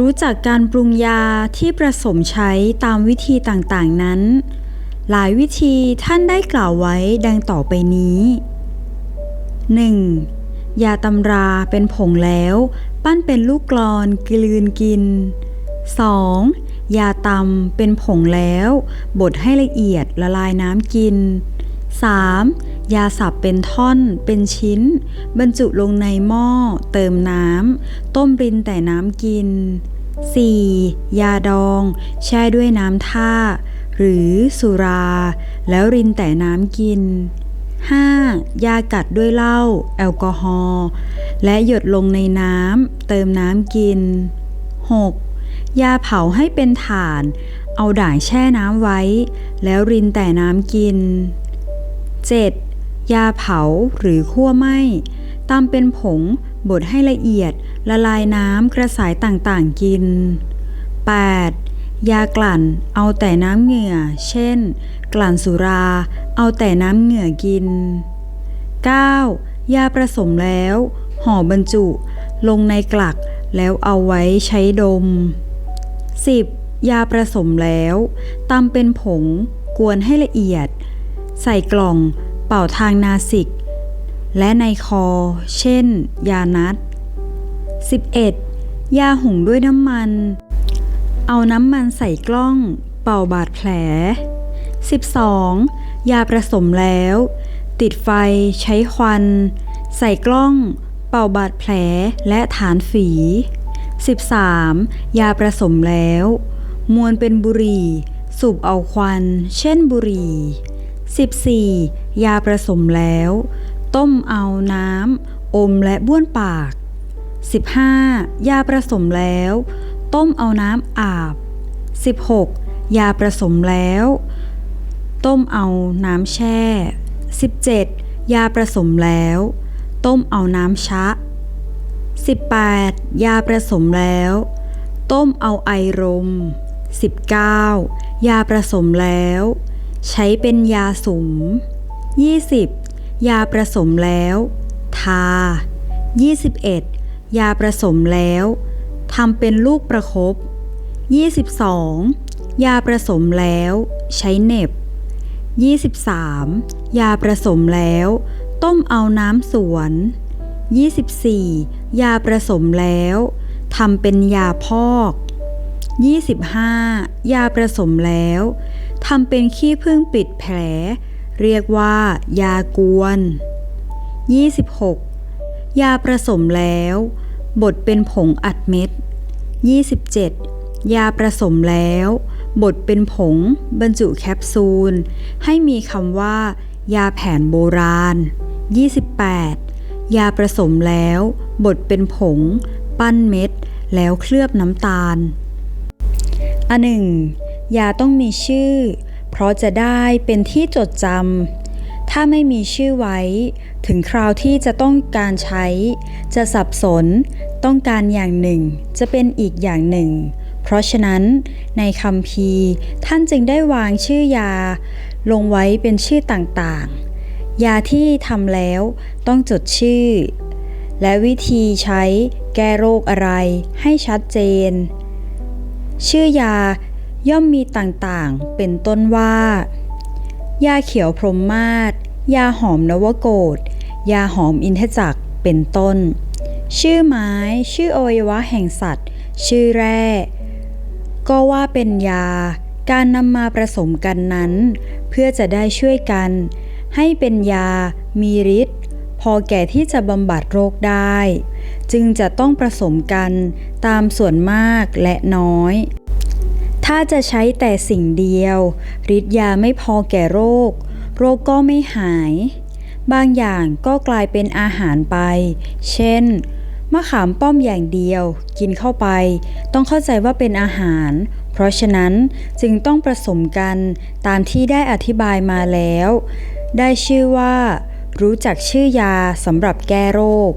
รู้จักการปรุงยาที่ผสมใช้ตามวิธีต่างๆนั้น หลายวิธีท่านได้กล่าวไว้ดังต่อไปนี้ 1. ยาตำราเป็นผงแล้ว ปั้นเป็นลูกกลอนกลืนกิน 2. ยาตำเป็นผงแล้ว บดให้ละเอียดละลายน้ำกิน 3. ยาสับเป็นท่อนเป็นชิ้น บรรจุลงในหม้อ เติมน้ำ ต้มรินแต่น้ำกิน 4. ยาดอง แช่ด้วยน้ำท่า หรือสุรา แล้วรินแต่น้ำกิน 5. ยากัดด้วยเหล้าแอลกอฮอล์และหยดลงในน้ำ เติมน้ำกิน 6. ยาเผาให้เป็นถ่าน เอาด่างแช่น้ำไว้ แล้วรินแต่น้ำกิน 7. ยาเผาหรือคั่วไหม้ตำเป็นผงบดให้ละเอียดละลายน้ำกระสายต่างๆกิน 8. ยากลั่นเอาแต่น้ำเหงื่อ เช่น กลั่นสุรา เอาแต่น้ำเหงื่อกิน 9. ยาผสมแล้ว ห่อบรรจุ ลงในกลักแล้วเอาไว้ใช้ดม 10. ยาผสมแล้วตำเป็นผงกวนให้ละเอียด ใส่กล่องเป่าทางนาสิก และในคอ เช่น ยานัด 11. ยาหุงด้วยน้ำมัน เอาน้ำมันใส่กล้อง เป่าบาดแผล 12. ยาผสมแล้ว ติดไฟใช้ควัน ใส่กล้อง เป่าบาดแผลและฐานฝี 13. ยาผสมแล้ว มวนเป็นบุหรี่ สูบเอาควัน เช่นบุหรี่ 14. ยาผสมแล้ว ต้มเอาน้ำอมและบ้วนปาก 15. ยาผสมแล้ว ต้มเอาน้ำอาบ 16. ยาผสมแล้ว ต้มเอาน้ำแช่ 17. ยาผสมแล้ว ต้มเอาน้ำชะ 18. ยาผสมแล้ว ต้มเอาไอรม 19. ยาผสมแล้ว ใช้เป็นยาสม 20. ยาผสมแล้ว ทา 21. ยาผสมแล้วทำเป็นลูกประคบ 22. ยาผสมแล้ว ใช้เน็บ 23. ยาผสมแล้ว ต้มเอาน้ำสวน 24. ยาผสมแล้วทำเป็นยาพอก 25. ยาผสมแล้วทำเป็นขี้ผึ้งปิดแผล เรียกว่า ยากวน 26. ยาผสมแล้ว บดเป็นผงอัดเม็ด 27. ยาผสมแล้ว บดเป็นผง บรรจุแคปซูล ให้มีคำว่า ยาแผนโบราณ 28. ยาผสมแล้ว บดเป็นผง ปั้นเม็ด แล้วเคลือบน้ำตาล อันหนึ่งยาต้องมีชื่อ เพราะจะได้เป็นที่จดจำถ้าไม่มีชื่อไว้ ถึงคราวที่จะต้องการใช้ จะสับสน ต้องการอย่างหนึ่ง จะเป็นอีกอย่างหนึ่ง เพราะฉะนั้น ในคำพีท่านจึงได้วางชื่อยา ลงไว้เป็นชื่อต่างๆ ยาที่ทำแล้วต้องจดชื่อ และวิธีใช้แก้โรคอะไรให้ชัดเจน ชื่อยาย่อมมีต่างๆ เป็นต้นว่า ยาเขียวพรหมมาศยาหอมนวโกฏยาหอมอินทจักรเป็นต้น ชื่อไม้ ชื่ออวัยวะแห่งสัตว์ ชื่อแร่ ก็ว่าเป็นยา การนำมาผสมกันนั้น เพื่อจะได้ช่วยกัน ให้เป็นยา มีฤทธิ์พอแก่ที่จะบำบัดโรคได้ จึงจะต้องผสมกันตามส่วนมากและน้อย ถ้าจะใช้แต่สิ่งเดียวฤทธิ์ยาไม่พอแก่โรค โรคก็ไม่หาย บางอย่างก็กลายเป็นอาหารไป เช่น มะขามป้อมอย่างเดียว กินเข้าไป ต้องเข้าใจว่าเป็นอาหาร เพราะฉะนั้นจึงต้องผสมกันตามที่ได้อธิบายมาแล้ว ได้ชื่อว่า รู้จักชื่อยาสำหรับแก้โรค